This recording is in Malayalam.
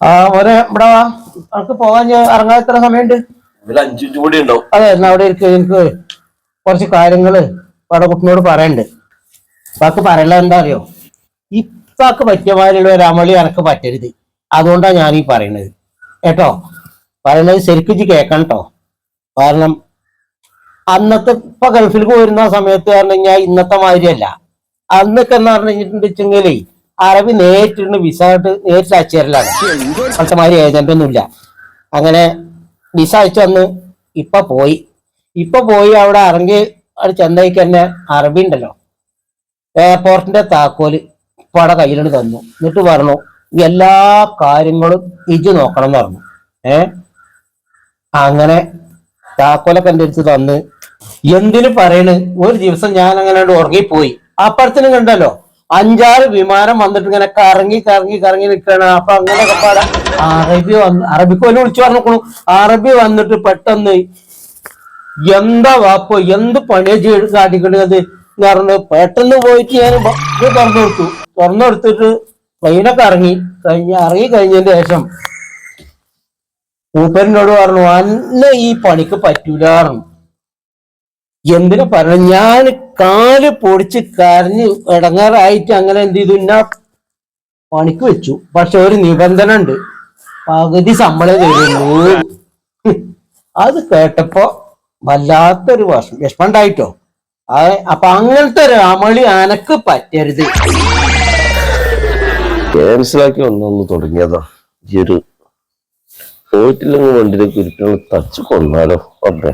മോനെ ഇവിടെ വാ. നമുക്ക് പോകാൻ ഞാൻ ഇറങ്ങാൻ എത്ര സമയമുണ്ട്? അഞ്ചു മിനിറ്റ് കൂടി ഉണ്ടാവും. അതെ എന്നാ അവിടെ എനിക്ക് എനിക്ക് കുറച്ച് കാര്യങ്ങൾ അവിടെ കുട്ടിനോട് പറയണ്ട് ഇപ്പാക്ക് പറയണ്ട എന്താ അറിയോ? ഇപ്പാക്ക് പറ്റിയ മാതിരിയുള്ള ഒരു അമളി എനക്ക് പറ്റരുത്. അതുകൊണ്ടാണ് ഞാൻ ഈ പറയണത് കേട്ടോ? പറയണത് ശരിക്കും ഇജ്ജ് കേക്കണം കേട്ടോ കാരണം അന്നത്തെ ഇപ്പൊ ഗൾഫിലേക്ക് പോയിരുന്ന സമയത്ത് പറഞ്ഞു കഴിഞ്ഞാൽ ഇന്നത്തെ മാതിരിയല്ല. അന്നൊക്കെ എന്ന് പറഞ്ഞു അറബി നേരിട്ടിരുന്ന് വിസ ആയിട്ട് നേരിട്ട് അച്ചേരലാണ് അന്നത്തെ മാതിരി ഏജന്റ് ഒന്നുമില്ല അങ്ങനെ വിസ അയച്ചു വന്ന് ഇപ്പൊ പോയി. ഇപ്പൊ പോയി അവിടെ ഇറങ്ങി അവിടെ ചെന്നൈക്ക് തന്നെ അറബി ഉണ്ടല്ലോ. എയർപോർട്ടിന്റെ താക്കോൽ അവിടെ കയ്യിലോട്ട് തന്നു. എന്നിട്ട് പറഞ്ഞു എല്ലാ കാര്യങ്ങളും ഇജ് നോക്കണം എന്ന് പറഞ്ഞു. ഏ? അങ്ങനെ താക്കോലൊക്കെ എന്റെ അടുത്ത് തന്ന്. എന്തിനു പറയണ്? ഒരു ദിവസം ഞാൻ അങ്ങനെ ഉറങ്ങിപ്പോയി. അപ്പുറത്തിനും കണ്ടല്ലോ. അഞ്ചാറ് വിമാനം വന്നിട്ട് ഇങ്ങനെ കറങ്ങി കറങ്ങി കറങ്ങി നിൽക്കണം അപ്പൊ അങ്ങനെയൊക്കെ പാടാ അറബി വന്ന് അറബിക്ക് പോലും വിളിച്ചു പറഞ്ഞു അറബി വന്നിട്ട് പെട്ടെന്ന് എന്താ വാപ്പോ എന്ത് പണിയാ ചെയ്ത് കാട്ടിക്കുന്നത് പറഞ്ഞു പെട്ടെന്ന് പോയിട്ട് ഞാൻ തുറന്നു കൊടുത്തു. തുറന്നു കൊടുത്തിട്ട് ട്രെയിനൊക്കെ ഇറങ്ങി. കഴിഞ്ഞ് ഇറങ്ങി കഴിഞ്ഞതിന് ശേഷം മൂപ്പരിനോട് പറഞ്ഞു അന്ന് ഈ പണിക്ക് പറ്റൂല പറഞ്ഞു. എന്തിനാ പറഞ്ഞു ഞാൻ കാൽ പൊടിച്ച് കരഞ്ഞ് ഇടങ്ങാറായിട്ട് അങ്ങനെ എന്ത് ചെയ്തു? എന്നാ പണിക്ക് വെച്ചു. പക്ഷെ ഒരു നിബന്ധന ഉണ്ട് പകുതി ശമ്പളം തരുന്നു അത് കേട്ടപ്പോ വല്ലാത്തൊരു വർഷം വിഷമണ്ടായിട്ടോ അത് അപ്പൊ അങ്ങനത്തെ ഒരു അമളി അനക്ക് പറ്റരുത്. മനസ്സിലാക്കി ഒന്നൊന്ന് തുടങ്ങിയതാ. ഈ ഒരു പോയിട്ടില്ലെങ്കിൽ വണ്ടിയിലേക്ക് ഉരുട്ടുകൾ തച്ചു കൊന്നാലോ അതെ